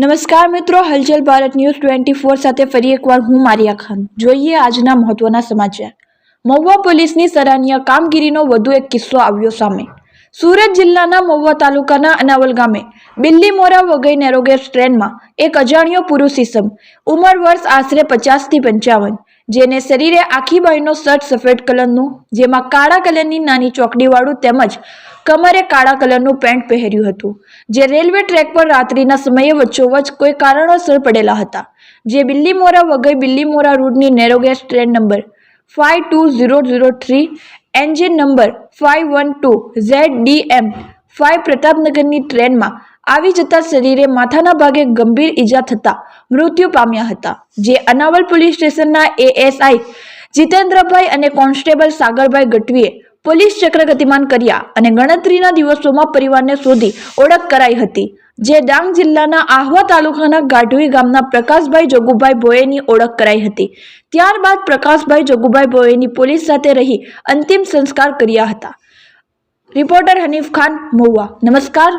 નમસ્કાર મિત્રો, હલચલ ભારત ન્યૂઝ ટ્વેન્ટી ફોર સાથે ફરી એકવાર હું મારિયા ખાન. જોઈએ આજના મહત્વના સમાચાર. મહુવા પોલીસની સરાહનીય કામગીરીનો વધુ એક કિસ્સો આવ્યો સામે. સુરત જિલ્લાના મહુવા તાલુકાના અનાવલ ગામે, બિલ્લી મોરા વગઈ નેરોગેસ ટ્રેનમાં એક અજાણ્યો પુરુષ ઇસમ ઉંમર વર્ષ આશરે પચાસથી પંચાવન જેને શરીરે આખી બાઈનો શર્ટ સફેદ કલરનું, જેમાં કાળા કલરની નાની ચોકડીવાળું તેમજ કમરે કાળા કલરનું પેન્ટ પહેર્યું હતું, જે રેલવે ટ્રેક પર રાત્રિના સમયે વચ્ચોવચ કોઈ કારણોસર પડેલા હતા, જે Billimora Waghai Billimora રૂટની narrow gauge train number five two zero zero three, engine number five one two Z D M, five પ્રતાપનગરની ટ્રેનમાં આવી જતા શરીરે માથાના ભાગે ગંભીર ઈજા થતા મૃત્યુ પામ્યા હતા, જે અનાવલ પોલીસ સ્ટેશનના એએસઆઈ જીતેન્દ્રભાઈ અને કોન્સ્ટેબલ સાગરભાઈ ગઢવીએ પોલીસ ચક્ર ગતિમાન કર્યા અને ગણતરીના દિવસોમાં પરિવારને શોધી ઓળખ કરાઈ હતી, જે ડાંગ જિલ્લાના આહવા તાલુકાના ગાઢવી ગામના પ્રકાશભાઈ જગુભાઈ ભોયેની ઓળખ કરાઈ હતી. ત્યારબાદ પ્રકાશભાઈ જગુભાઈ ભોયેની પોલીસ સાથે રહી અંતિમ સંસ્કાર કર્યા હતા. રિપોર્ટર હનીફ ખાન મોવા નમસ્કાર.